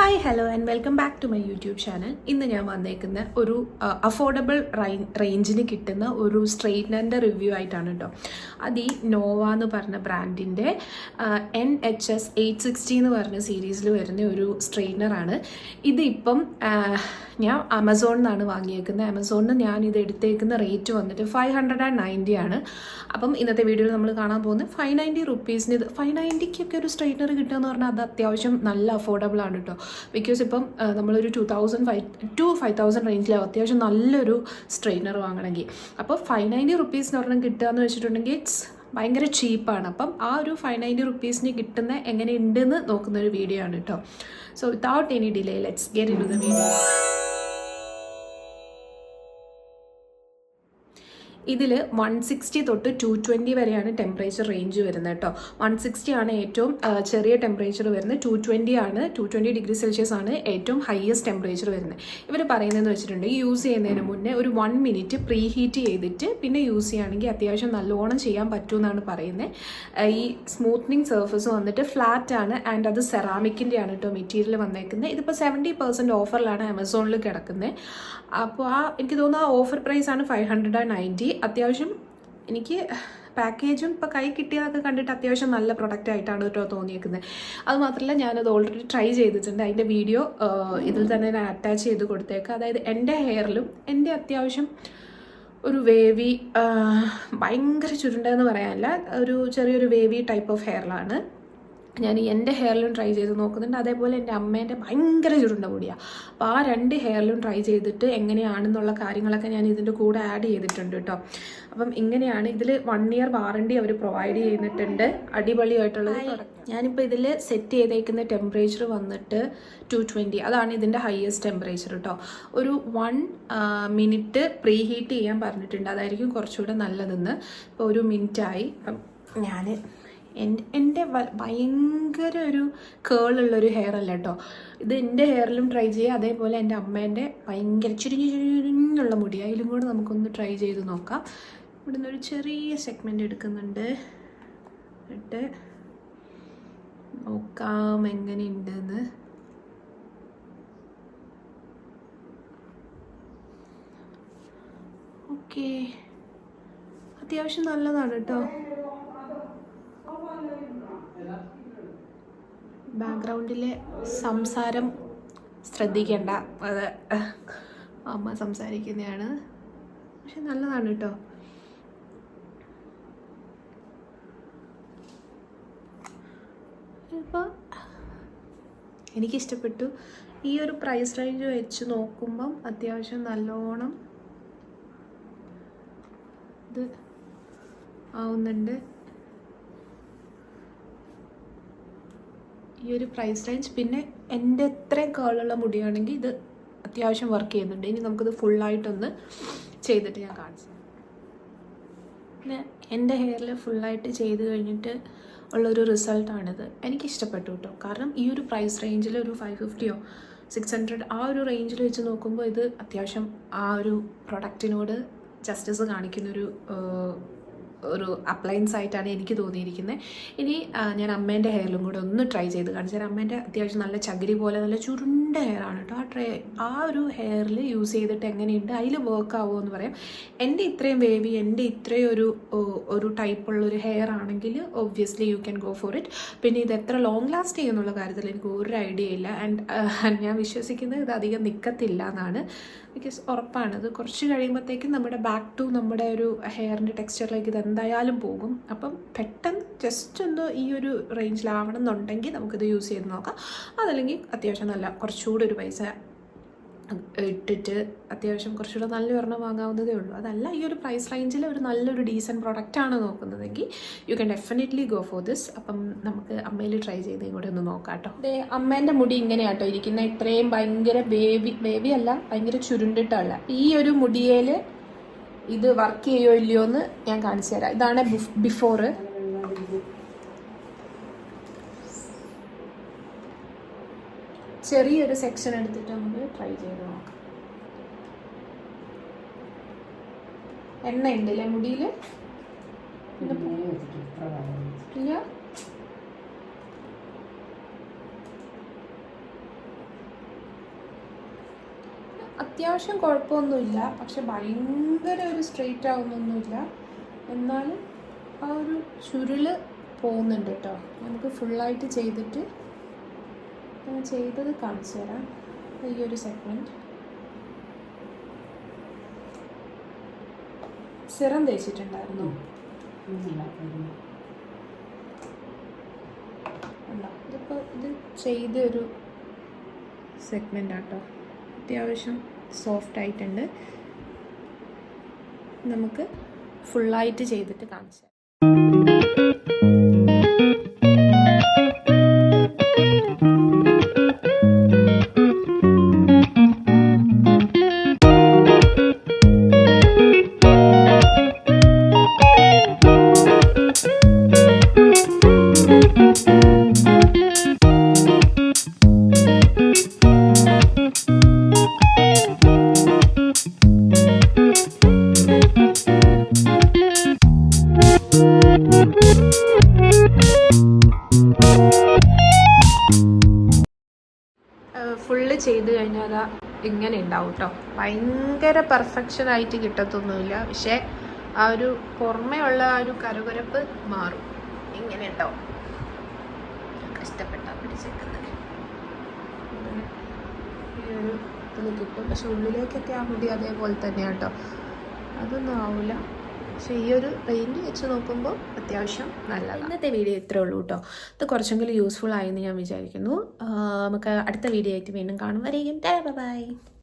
Hi hello and welcome back to my YouTube channel ഇന്ന് ഞാൻ വന്നേക്കുന്ന ഒരു അഫോർഡബിൾ റേഞ്ചിന് കിട്ടുന്ന ഒരു സ്ട്രെയിറ്റ്നറിന്റെ റിവ്യൂ ആയിട്ടാണ് കേട്ടോ അത് ഈ നോവ എന്ന് പറഞ്ഞ ബ്രാൻഡിന്റെ N H S eight sixty എന്ന് പറഞ്ഞ സീരീസിൽ വരുന്ന ഒരു സ്ട്രെയിറ്റ്നറാണ് ഇതിപ്പം ഞാൻ ആമസോണിൽ നിന്നാണ് വാങ്ങിയേക്കുന്നത്. ആമസോണിൽ ഞാൻ ഇത് എടുത്തേക്കുന്ന റേറ്റ് വന്നിട്ട് ഫൈവ് ഹൺഡ്രഡ് ആൻഡ് നയന്റി ആണ്. അപ്പം ഇന്നത്തെ വീഡിയോയിൽ നമ്മൾ കാണാൻ പോകുന്നത് ഫൈവ് നയന്റി റുപ്പീസിന് ഇത് ഫൈവ് നയന്റിക്കൊക്കെ ഒരു സ്ട്രെയിറ്റ്നർ കിട്ടുക എന്ന് പറഞ്ഞാൽ അത് അത്യാവശ്യം നല്ല അഫോർഡബിൾ ആണ് കേട്ടോ ബിക്കോസ് ഇപ്പം നമ്മളൊരു two thousand five two five thousand റേഞ്ചിലാവും അത്യാവശ്യം നല്ലൊരു സ്ട്രെയിനർ വാങ്ങണമെങ്കിൽ. അപ്പോൾ ഫൈവ് നയന്റി റുപ്പീസിന് ഒരെണ്ണം കിട്ടുക എന്ന് വെച്ചിട്ടുണ്ടെങ്കിൽ ഇറ്റ്സ് ഭയങ്കര ചീപ്പാണ് അപ്പം ആ ഒരു ഫൈവ് നയന്റി റുപ്പീസിന് കിട്ടുന്ന എങ്ങനെ ഉണ്ടെന്ന് നോക്കുന്ന ഒരു വീഡിയോ ആണ് കേട്ടോ so without any delay let's get into the video ഇതിൽ വൺ സിക്സ്റ്റി തൊട്ട് ടു ട്വന്റി വരെയാണ് ടെമ്പറേച്ചർ റേഞ്ച് വരുന്നത് കേട്ടോ. വൺ സിക്സ്റ്റി ആണ് ഏറ്റവും ചെറിയ ടെമ്പറേച്ചർ വരുന്നത്. ടു ട്വന്റി ആണ് ടു ട്വന്റി ഡിഗ്രി സെൽഷ്യസ് ആണ് ഏറ്റവും ഹയസ്റ്റ് ടെമ്പറേച്ചർ വരുന്നത്. ഇവർ പറയുന്നതെന്ന് വെച്ചിട്ടുണ്ടെങ്കിൽ യൂസ് ചെയ്യുന്നതിന് മുന്നേ ഒരു വൺ മിനിറ്റ് പ്രീ ഹീറ്റ് ചെയ്തിട്ട് പിന്നെ യൂസ് ചെയ്യുകയാണെങ്കിൽ അത്യാവശ്യം നല്ലോണം ചെയ്യാൻ പറ്റുമെന്നാണ് പറയുന്നത്. ഈ സ്മൂത്തനിങ് സർഫസ് വന്നിട്ട് ഫ്ലാറ്റ് ആണ് ആൻഡ് അത് സെറാമിക്കിന്റെ ആണ് കേട്ടോ മെറ്റീരിയൽ വന്നേക്കുന്നത്. ഇതിപ്പോൾ സെവന്റി പെർസെന്റ് ഓഫറിലാണ് ആമസോണിൽ കിടക്കുന്നത്. അപ്പോൾ ആ എനിക്ക് തോന്നുന്നു ആ ഓഫർ പ്രൈസാണ് ഫൈവ് ഹൺഡ്രഡ് ആൻഡ് നയന്റി അത്യാവശ്യം എനിക്ക് പാക്കേജും ഇപ്പോൾ കൈ കിട്ടിയതൊക്കെ കണ്ടിട്ട് അത്യാവശ്യം നല്ല പ്രൊഡക്റ്റ് ആയിട്ടാണ് കേട്ടോ തോന്നിയേക്കുന്നത്. അത് മാത്രമല്ല ഞാനത് ഓൾറെഡി ട്രൈ ചെയ്തിട്ടുണ്ട്. അതിന്റെ വീഡിയോ ഇതിൽ തന്നെ ഞാൻ അറ്റാച്ച് ചെയ്ത് കൊടുത്തേക്കാം. അതായത് എന്റെ ഹെയറിലും എന്റെ അത്യാവശ്യം ഒരു വേവി ഭയങ്കര ചുരുണ്ടെന്ന് പറയാനില്ല. ഒരു ചെറിയൊരു വേവി ടൈപ്പ് ഓഫ് ഹെയറിലാണ് ഞാൻ എന്റെ ഹെയറിലും ട്രൈ ചെയ്ത് നോക്കുന്നുണ്ട്. അതേപോലെ എന്റെ അമ്മേന്റെ ഭയങ്കര ചുരുണ്ട മുടിയാണ് അപ്പോൾ ആ രണ്ട് ഹെയറിലും ട്രൈ ചെയ്തിട്ട് എങ്ങനെയാണെന്നുള്ള കാര്യങ്ങളൊക്കെ ഞാൻ ഇതിന്റെ കൂടെ ആഡ് ചെയ്തിട്ടുണ്ട് കേട്ടോ അപ്പം ഇങ്ങനെയാണ് ഇതിൽ വൺ ഇയർ വാറണ്ടി അവർ പ്രൊവൈഡ് ചെയ്തിട്ടുണ്ട്. അടിപൊളിയായിട്ടുള്ളത് ഞാനിപ്പോൾ ഇതിൽ സെറ്റ് ചെയ്തേക്കുന്ന ടെമ്പറേച്ചർ വന്നിട്ട് ടു ട്വന്റി അതാണ് ഇതിന്റെ ഹയസ്റ്റ് ടെമ്പറേച്ചർ കേട്ടോ ഒരു വൺ മിനിറ്റ് പ്രീ ഹീറ്റ് ചെയ്യാൻ പറഞ്ഞിട്ടുണ്ട്. അതായിരിക്കും കുറച്ചുകൂടെ നല്ലതെന്ന്. ഇപ്പോൾ ഒരു മിനിറ്റായി അപ്പം ഞാൻ എന്റെ ഭയങ്കര ഒരു കേളുള്ളൊരു ഹെയർ അല്ല കേട്ടോ ഇത് എന്റെ ഹെയറിലും ട്രൈ ചെയ്യുക അതേപോലെ എന്റെ അമ്മേന്റെ ഭയങ്കര ചുരുങ്ങി ചുരുങ്ങിയുള്ള മുടി. അതിലും കൂടെ നമുക്കൊന്ന് ട്രൈ ചെയ്ത് നോക്കാം. ഇവിടുന്ന് ഒരു ചെറിയ സെഗ്മെന്റ് എടുക്കുന്നുണ്ട്. എന്നിട്ട് നോക്കാം എങ്ങനെയുണ്ടെന്ന്. ഓക്കേ. അത്യാവശ്യം നല്ലതാണ് കേട്ടോ ബാക്ക്ഗ്രൗണ്ടിലെ സംസാരം ശ്രദ്ധിക്കേണ്ട. അത് അമ്മ സംസാരിക്കുന്നതാണ്. പക്ഷെ നല്ലതാണ് കേട്ടോ. ഇപ്പോൾ എനിക്കിഷ്ടപ്പെട്ടു. ഈ ഒരു പ്രൈസ് റേഞ്ച് വെച്ച് നോക്കുമ്പം അത്യാവശ്യം നല്ലോണം ഇത് ആവുന്നുണ്ട്. ഈ ഒരു പ്രൈസ് റേഞ്ച് പിന്നെ എന്റെ എത്രയും കേളുള്ള മുടിയാണെങ്കിൽ ഇത് അത്യാവശ്യം വർക്ക് ചെയ്യുന്നുണ്ട്. ഇനി നമുക്കിത് ഫുള്ളായിട്ടൊന്ന് ചെയ്തിട്ട് ഞാൻ കാണിച്ചു പിന്നെ എന്റെ ഹെയറിൽ ഫുള്ളായിട്ട് ചെയ്ത് കഴിഞ്ഞിട്ട് ഉള്ളൊരു റിസൾട്ടാണിത് എനിക്ക് ഇഷ്ടപ്പെട്ടു കേട്ടോ കാരണം ഈ ഒരു പ്രൈസ് റേഞ്ചിൽ ഒരു ഫൈവ് ഫിഫ്റ്റിയോ സിക്സ് ഹൺഡ്രഡ് ആ ഒരു റേഞ്ചിൽ വെച്ച് നോക്കുമ്പോൾ ഇത് അത്യാവശ്യം ആ ഒരു പ്രൊഡക്റ്റിനോട് ജസ്റ്റിസ് കാണിക്കുന്നൊരു ഒരു അപ്ലയൻസ് ആയിട്ടാണ് എനിക്ക് തോന്നിയിരിക്കുന്നത് ഇനി ഞാൻ അമ്മേന്റെ ഹെയറിലും കൂടെ ഒന്ന് ട്രൈ ചെയ്ത് കാണിച്ചു തരാം. അമ്മേന്റെ അത്യാവശ്യം നല്ല ചകിരി പോലെ നല്ല ചുരുണ്ട ഹെയറാണ് കേട്ടോ ആ ട്രേ ആ ഒരു ഹെയറിൽ യൂസ് ചെയ്തിട്ട് എങ്ങനെയുണ്ട് അതിൽ വർക്ക് ആവുമോ എന്ന് പറയാം. എന്റെ ഇത്രയും വേവി എന്റെ ഇത്രയും ഒരു ഒരു ടൈപ്പുള്ളൊരു ഹെയർ ആണെങ്കിൽ obviously you can go for it പിന്നെ ഇത് എത്ര ലോങ് ലാസ്റ്റ് ചെയ്യുന്നുള്ള കാര്യത്തിൽ എനിക്ക് ഒരു ഐഡിയ ഇല്ല. ആൻഡ് ഞാൻ വിശ്വസിക്കുന്നത് ഇത് അധികം നിൽക്കത്തില്ല എന്നാണ്. ബിക്കോസ് ഉറപ്പാണ്. ഇത് കുറച്ച് കഴിയുമ്പോഴത്തേക്കും നമ്മുടെ ബാക്ക് ടു നമ്മുടെ ഒരു ഹെയറിന്റെ ടെക്സ്ചറിലേക്ക് ഇത് എന്തായാലും പോകും. അപ്പം പെട്ടെന്ന് ജസ്റ്റ് ഒന്ന് ഈ ഒരു റേഞ്ചിലാവണം എന്നുണ്ടെങ്കിൽ നമുക്കിത് യൂസ് ചെയ്ത് നോക്കാം. അതല്ലെങ്കിൽ അത്യാവശ്യം നല്ല കുറച്ചുകൂടി ഒരു പൈസ ഇട്ടിട്ട് അത്യാവശ്യം കുറച്ചുകൂടെ നല്ല ഒരെണ്ണം വാങ്ങാവുന്നതേ ഉള്ളൂ. അതല്ല ഈ ഒരു പ്രൈസ് റേഞ്ചിൽ ഒരു നല്ലൊരു ഡീസന്റ് പ്രൊഡക്റ്റാണ് നോക്കുന്നതെങ്കിൽ you can definitely go for this അപ്പം നമുക്ക് അമ്മയിൽ ട്രൈ ചെയ്ത് കൂടെ ഒന്ന് നോക്കാം കേട്ടോ. അതെ അമ്മേന്റെ മുടി ഇങ്ങനെയാട്ടോ ഇരിക്കുന്ന. ഇത്രയും ഭയങ്കര ബേബി ബേബി അല്ല ഭയങ്കര ചുരുണ്ടിട്ടല്ല. ഈ ഒരു മുടിയേൽ ഇത് വർക്ക് ചെയ്യോ ഇല്ലയോ എന്ന് ഞാൻ കാണിച്ചു തരാം. ഇതാണ് ബിഫോർ ചെറിയൊരു സെക്ഷൻ എടുത്തിട്ട് നമുക്ക് ട്രൈ ചെയ്ത് നോക്കാം. എണ്ണ ഉണ്ടല്ലേ മുടിയിൽ ഇല്ല അത്യാവശ്യം കുഴപ്പമൊന്നുമില്ല. പക്ഷെ ഭയങ്കര ഒരു സ്ട്രെയിറ്റ് ആവുന്നൊന്നുമില്ല. എന്നാലും ആ ഒരു ചുരുൾ പോകുന്നുണ്ട് കേട്ടോ. നമുക്ക് ഫുള്ളായിട്ട് ചെയ്തിട്ട് ഞാൻ ചെയ്തത് കാണിച്ചു തരാം. ഈ ഒരു സെഗ്മെന്റ് സിറം തേച്ചിട്ടുണ്ടായിരുന്നു. ഇതിപ്പോൾ ഇത് ചെയ്ത ഒരു സെഗ്മെന്റ് ആട്ടോ അത്യാവശ്യം സോഫ്റ്റ് ആയിട്ടുണ്ട് നമുക്ക് ഫുള്ളായിട്ട് ചെയ്തിട്ട് കാണിച്ചു ഫുള്ള് ചെയ്ത് കഴിഞ്ഞാൽ അതാ ഇങ്ങനെ ഉണ്ടാവും കേട്ടോ ഭയങ്കര പെർഫെക്ഷൻ ആയിട്ട് കിട്ടത്തൊന്നുമില്ല. പക്ഷേ ആ ഒരു പുറമെയുള്ള ആ ഒരു കരുകരപ്പ് മാറും. ഇങ്ങനെ ഉണ്ടാവും കഷ്ടപ്പെട്ടാ പിടിച്ചേക്കുന്നത്. ഈ ഒരു ഇത് കിട്ടും. പക്ഷെ ഉള്ളിലേക്കൊക്കെ ആ മുടി അതേപോലെ തന്നെയാണ് കേട്ടോ അതൊന്നും ആവില്ല പക്ഷെ ഈ ഒരു റേഞ്ച് വെച്ച് നോക്കുമ്പോൾ അത്യാവശ്യം നല്ലതാണ് ഇന്നത്തെ വീഡിയോ ഇത്രേ ഉള്ളൂ കേട്ടോ ഇത് കുറച്ചെങ്കിലും യൂസ്ഫുൾ ആയെന്ന് ഞാൻ വിചാരിക്കുന്നു. നമുക്ക് അടുത്ത വീഡിയോ ആയിട്ട് വീണ്ടും കാണും. ബൈ.